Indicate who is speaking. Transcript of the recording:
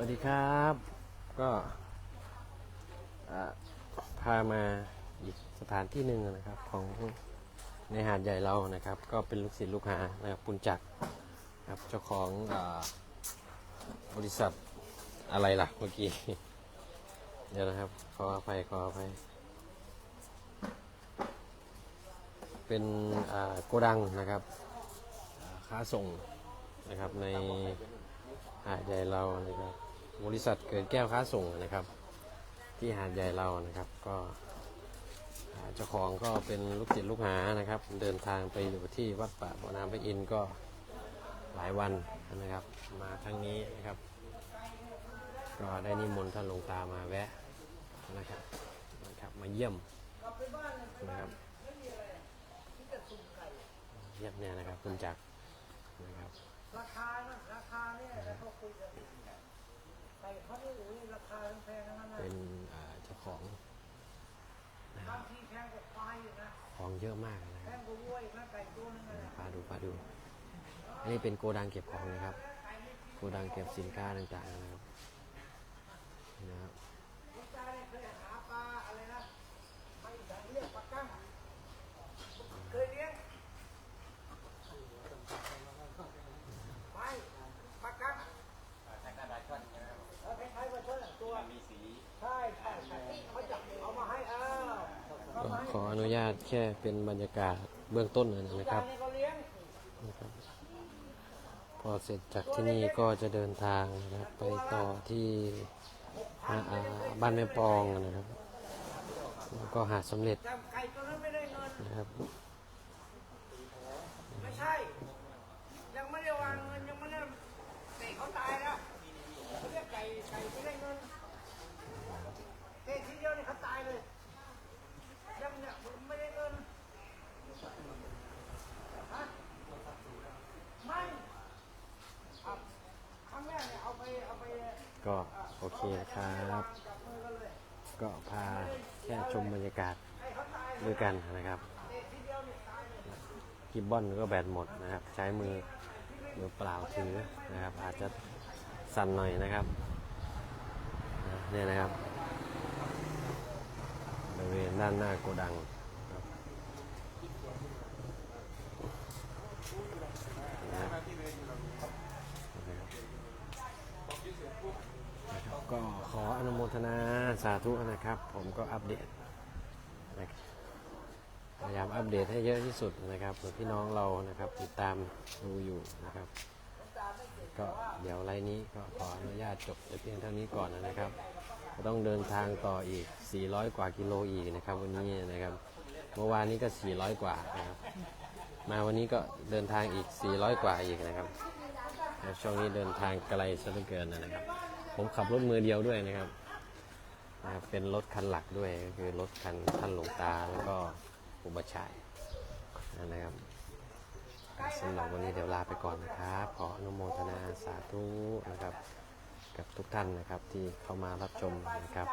Speaker 1: วัสดีครับ ก็อ่าพามาอีกสถานที่หนึ่งนะครับ ของในหาดใหญ่เรานะครับ ก็เป็นลูกศิษย์ลูกหานะครับปุญจักรครับเจ้าของอาบริษัทอะไรล่ะเมื่อกี้เดี๋ยวนะครับ ขออภัยขออภัยเป็นอ่าโกดังนะครับอ่าค้าส่งนะครับในหาดใหญ่เรานะครับ บริษัทเกิดแก้วค้าส่งนะครับ ที่หาดใหญ่เรานะครับ ก็เจ้าของก็เป็นลูกศิษย์ลูกหานะครับ เดินทางไปอยู่ที่วัดป่าบ่อน้ำพระอินทร์ก็หลายวันนะครับ มาครั้งนี้นะครับ ก็ได้นิมนต์ท่านหลวงตามาแวะนะครับนะครับ มาเยี่ยมนะครับเยี่ยมเนี่ยนะครับคุณจักรนะครับ
Speaker 2: ราคานะราคาเนี่ย เป็
Speaker 1: นอ่าเจ้าของนะค
Speaker 2: บา
Speaker 1: รั
Speaker 2: ง
Speaker 1: บ
Speaker 2: ทีแพงกว่าควายอยู่นะ
Speaker 1: ของเยอะมากนะ
Speaker 2: แพ
Speaker 1: ครับ
Speaker 2: งกว่าวัวอีกนะไก่ตัวนึงนะ
Speaker 1: พาดูพาดูอันนี้เป็นโกดังเก็บของนะครับ โกดังเก็บสินค้าต่างๆนะครับนี่นะครับ
Speaker 2: ลูกชายเนี่ยเคยหาปลาอะไรนะไม่เรียกปลากั้งเคยเลี้ยงไม่ปลากั้งเออคล้ายๆปลาช่อนตัวมีสีใช่ใช่ใช่เขาจับเอามาให้เออเอา
Speaker 1: ก็
Speaker 2: มาให้
Speaker 1: ขออนุญาตแค่เป็นบรรยากาศเบื้องต้นนะครับ พอเสร็จจากที่นี่ก็จะเดินทางนะครับไปต่อที่บ้านแม่ปองนะครับแล้วก็หาสำเร็จ
Speaker 2: จำไก่ตัวนั้นไม่ได้เงิน
Speaker 1: นะครับ
Speaker 2: ไม่ใช่ยังไม่ได้วางเงินยังไม่ได้เตะเขาตายแล้วเขาเรียกไก่ไก่ไม่ได้เงินเตะทีเดียวเนี่ยเขาตายเลยยังเนี่ยไม่ได้เงินฮะไม่ครับครั้งแรกเนี่ยเอาไปเอาไป
Speaker 1: ก็โอเคครับ
Speaker 2: ก็
Speaker 1: พาแค่ชมบรรยากาศด้วยกันนะครับกิบบอนก็แบตหมดนะครับ ใช้มือมือเปล่าถือนะครับ อาจจะสั่นหน่อยนะครับนะเนี่ยนะครับบริเวณด้านหน้าโกดังครับนะนะครับ ก็ขออนุโมทนาสาธุนะครับ ผมก็อัปเดตพยายามอัปเดตให้เยอะที่สุดนะครับเผื่อพี่น้องเรานะครับติดตามดูอยู่นะครับ ก็เดี๋ยวไลน์นี้ก็ขออนุญาตจบแต่เพียงเท่านี้ก่อนนะครับต้องเดินทางต่ออีก 400 กว่ากิโลอีกนะครับ วันนี้นะครับเมื่อวานนี้ก็ 400 กว่านะครับมาวันนี้ก็เดินทางอีก 400 กว่าอีกนะครับแล้วช่วงนี้เดินทางไกลซะเหลือเกินนะครับ ผมขับรถมือเดียวด้วยนะครับนะครับเป็นรถคันหลักด้วยก็คือรถคันท่านหลวงตาแล้วก็อุปชัยนะครับสำหรับวันนี้เดี๋ยวลาไปก่อนนะครับ ขออนุโมทนาสาธุนะครับ กับทุกท่านนะครับที่เข้ามารับชมนะครับ